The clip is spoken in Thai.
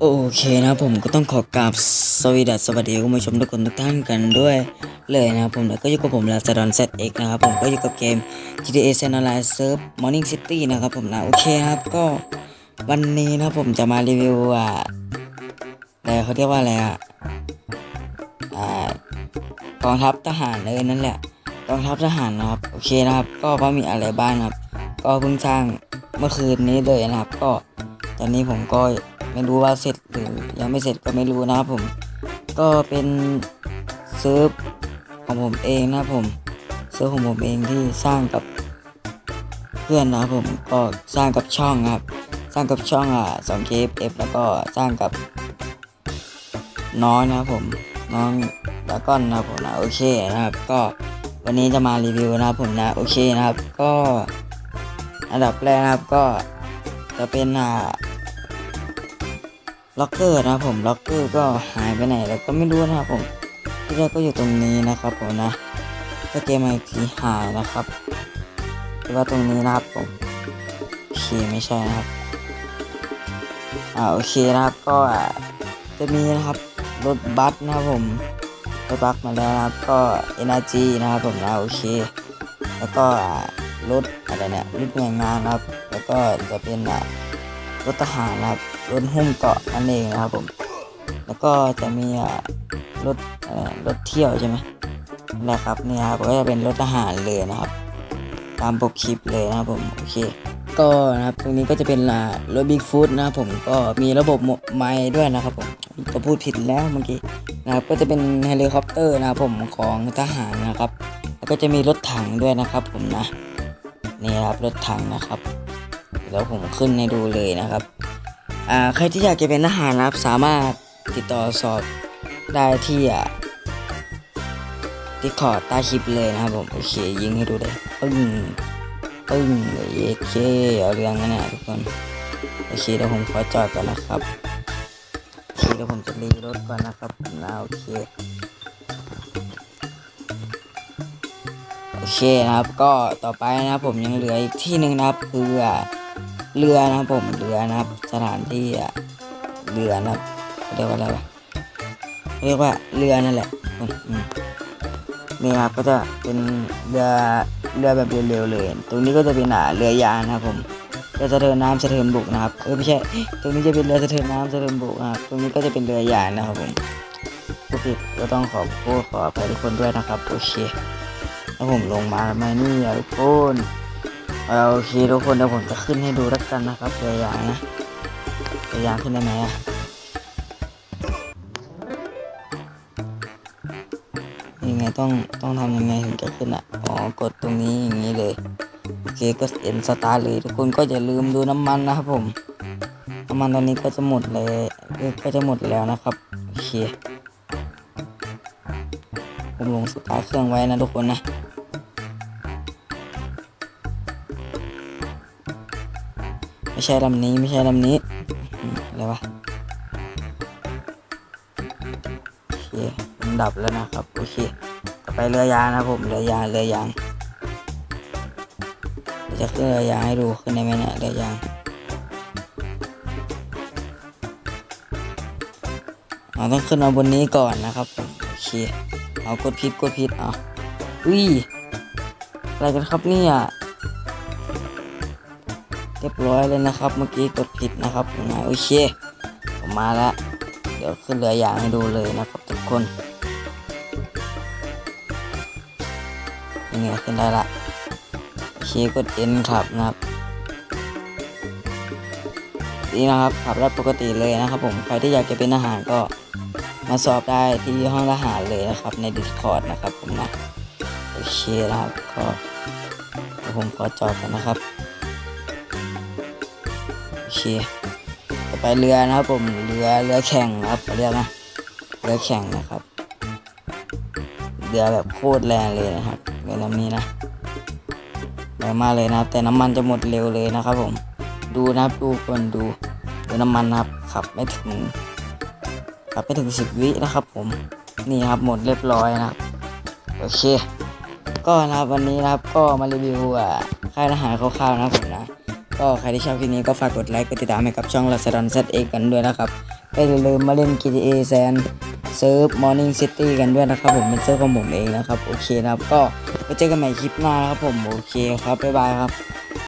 โอเคนะผมก็ต้องขอกราบสวัสดีสวัสดีคุณผู้ชมทุกคนทุกท่านกันด้วยเลยนะครับผมแล้วก็อยู่กับผมลาซาดอนเซตเอ็กนะครับผมก็อยู่กับเกม GTA San Andreas Surf Morning City นะครับผมนะโอเคครับก็วันนี้นะผมจะมารีวิวอ่าอะไรเขาเรียกว่าอะไรอะกองทัพทหารเลยนั่นแหละกองทัพทหารนะครับโอเคนะครับก็ว่ามีอะไรบ้างครับ ก็เพิ่งสร้างเมื่อคืนนี้เลยนะครับ ก็ตอนนี้ผมก็ ไม่รู้ว่าเสร็จหรือยังไม่เสร็จก็ไม่รู้นะครับผม ก็เป็นเซิร์ฟของผมเองนะผมเซิร์ฟของผมเองที่สร้างกับเพื่อนนะครับผมก็สร้างกับช่องครับ สร้างกับช่องอะสองเคฟเอฟแล้วก็สร้างกับน้องนะครับผมน้องดากอนนะครับผมนะโอเคนะครับ ก็วันนี้จะมารีวิวนะครับผมนะโอเคนะครับ ก็อันดับแรกนะครับก็จะเป็นอ่า ล็อกเกอร์นะครับผมล็อกเกอร์ก็หายไปไหนแล้วก็ไม่รู้นะครับผมที่แรกก็อยู่ตรงนี้นะครับผมนะก็เกมไอพีหายนะครับหรือว่าตรงนี้นะครับผมโอเคไม่ใช่นะครับอ่าโอเคนะครับก็จะมีนะครับรถบัสนะครับผมรถบัสมาแล้วนะครับก็ Energy นะครับผมนะโอเค แล้วก็รถอะไรเนี่ยรถหน่วยงานนะครับ แล้วก็จะเป็นอ่า รถทหารนะครับรถหุ้มเกาะนั่นเองนะครับผม แล้วก็จะมีรถรถเที่ยวใช่ไหมนะครับเนี่ยครับก็จะเป็นรถทหารเลยนะครับ ตามปกคลิปเลยนะครับผมโอเคก็นะครับตรงนี้ก็จะเป็นรถบิ๊กฟูดนะครับผมก็มีระบบไม้ด้วยนะครับผมก็พูดผิดแล้วเมื่อกี้นะครับก็จะเป็นเฮลิคอปเตอร์นะครับผมของทหารนะครับ แล้วก็จะมีรถถังด้วยนะครับผมนะนี่ครับรถถังนะครับ เดี๋ยวผมขึ้นให้ดูเลยนะครับอ่าใครที่อยากจะเป็นทหารนะครับสามารถติดต่อสอบได้ที่อะที่คอดใต้คลิปเลยนะครับผมโอเคยิงให้ดูเลยปึ้งปึ้งเอเคเอาเรื่องกันนะทุกคนโอเคเดี๋ยวผมขอจอดก่อนนะครับโอเคเดี๋ยวผมจะรีรถก่อนนะครับผมนะโอเคโอเคนะครับก็ต่อไปนะครับผมยังเหลืออีกที่หนึ่งนะครับคือ เรือนะครับผมเรือนะครับ สถานที่อะเรือนะเรียกว่าอะไรวะเรียกว่าเรือนั่นแหละนี่ครับก็จะเป็นเรือเรือแบบเร็วๆเลย ตรงนี้ก็จะเป็นอะเรือยางนะครับผมเรือสะเทินน้ำสะเทินบกนะครับเออไม่ใช่ ตรงนี้จะเป็นเรือสะเทินน้ำสะเทินบกนะครับตรงนี้ก็จะเป็นเรือยางนะครับผมผู้ผิดก็ต้องขอโทษขออภัยทุกคนด้วยนะครับโอเคถ้าผมลงมาทำไมนี่ทุกคน โอเคทุกคนเดี๋ยวผมจะขึ้นให้ดูแล้วกันนะครับตัวอย่างนะตัวอย่างขึ้นได้ไหมอะยังไงต้องต้องทำยังไงถึงจะขึ้นอะอ๋อกดตรงนี้อย่างนี้เลยโอเคก็เอ็นสตาร์เลยทุกคนก็อย่าลืมดูน้ำมันนะครับผมน้ำมันตอนนี้ก็จะหมดเลยก็จะหมดแล้วนะครับโอเคผมลงสตาร์เครื่องไว้นะทุกคนนะ ไม่ใช่ลำนี้ไม่ใช่ลำนี้อะไรวะโอเคผมดับแล้วนะครับโอเคต่อไปเรือยางนะครับผมเรือยางเรือยางจะขึ้นเรือยางให้ดูขึ้นได้ไหมเนี่ยเรือยางเราต้องขึ้นมาบนนี้ก่อนนะครับโอเคเอากดพิษกดพิษเอาอุ้ยอะไรกันครับเนี่ย รียบร้อยเลยนะครับ เมื่อกี้กดผิดนะครับผมนะโอเคผมมาแล้ว เดี๋ยวขึ้นเรืออย่างให้ดูเลยนะครับทุกคนยังไงขึ้นได้ละโอเคกด N ครับนะครับนี่นะครับขับได้ปกติเลยนะครับ ผมใครที่อยากจะเป็นทหารก็มาสอบได้ที่ห้องทหารเลยนะครับ ใน Discord นะครับผมนะโอเคนะครับก็ผมขอจอดกันนะครับ เค ต่อไปเรือนะครับผมเรือเรือแข่งนะครับเรียกนะเรือแข่งนะครับเรือแบบโคตรแรงเลยนะครับเรือลำนี้นะแรงมากเลยนะแต่น้ำมันจะหมดเร็วเลยนะครับ ผม ดูนะครับดูคนดูดูน้ำมันนะครับขับไม่ถึงขับไม่ถึงสิบวินะครับ ผมนี่ครับหมดเรียบร้อยนะครับโอเค ก็นะครับวันนี้นะครับก็มารีวิวอ่าค่ายทหารคร่าวๆนะครับผมนะ ก็ใครที่ชอบคลิปนี้ก็ฝากกดไลค์กดติดตามให้กับช่อง l a z a d o n Z เกันด้วยนะครับก็อย่าลืมมาเล่น GTA แซนเซิร์ฟมอร์นิ่งซิตี้กันด้วยนะครับผมเป็นเซิร์ฟของผมเองนะครับ โอเคนะครับ ก็ไปเจอกันใหม่คลิปหน้านะครับผม โอเคครับ บ๊ายบายครับ